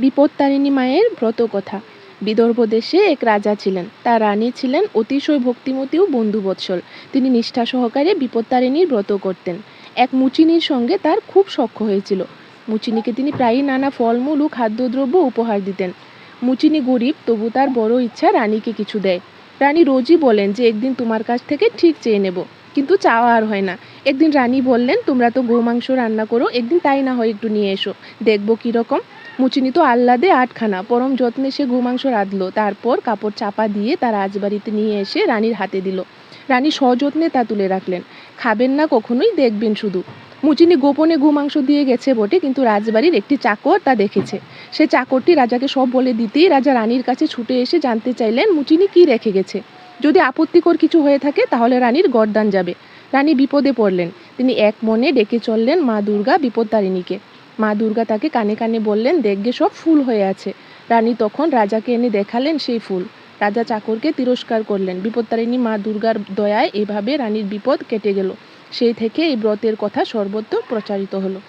বিপত্তারিণী মায়ের ব্রত কথা বিদর্ভ দেশে এক রাজা ছিলেন। তার রানী ছিলেন অতিশয় ভক্তিমতী ও বন্ধুবৎসল। তিনি নিষ্ঠা সহকারে বিপত্তারিণীর ব্রত করতেন। এক মুচিনির সঙ্গে তার খুব সখ্য হয়েছিল। মুচিনিকে তিনি প্রায়ই নানা ফলমূল ও খাদ্যদ্রব্য উপহার দিতেন। মুচিনি গরিব, তবু তার বড় ইচ্ছা রানীকে কিছু দেয়। রানী রোজই বলেন যে, একদিন তোমার কাছ থেকে ঠিক চেয়ে নেব। কিন্তু চাওয়া আর হয় না। একদিন রানী বললেন, তোমরা তো গোমাংস রান্না করো, একদিন তাই না হয় একটু নিয়ে এসো। দেখব কীরকম মুচিনি তো আহ্লাদে আটখানা, পরম যত্নে সে গোমাংস রাঁধলো। তারপর কাপড় চাপা দিয়ে তার রাজবাড়িতে নিয়ে এসে রানীর হাতে দিল। রানী সযত্নে তা তুলে রাখলেন। খাবেন না কখনোই, দেখবেন শুধু। মুচিনি গোপনে গোমাংস দিয়ে গেছে বটে, কিন্তু রাজবাড়ির একটি চাকর তা দেখেছে। সে চাকরটি রাজাকে সব বলে দিতেই রাজা রানীর কাছে ছুটে এসে জানতে চাইলেন, মুচিনি কি রেখে গেছে? যদি আপত্তিকর কিছু হয়ে থাকে, তাহলে রানীর গরদান যাবে। রানী বিপদে পড়লেন। তিনি এক মনে ডেকে চললেন মা দুর্গা বিপত্তারিণীকে মা দুর্গা তাকে কানে কানে বললেন দেখবে সব ফুল হয়ে আছে। রানী তখন রাজাকে এনে দেখালেন সেই ফুল। রাজা চাকরকে তিরস্কার করলেন। বিপত্তারিণী মা দুর্গার দয়ায় এভাবে রানীর বিপদ কেটে গেল। সেই থেকে এই ব্রতের কথা সর্বত্র প্রচারিত হলো।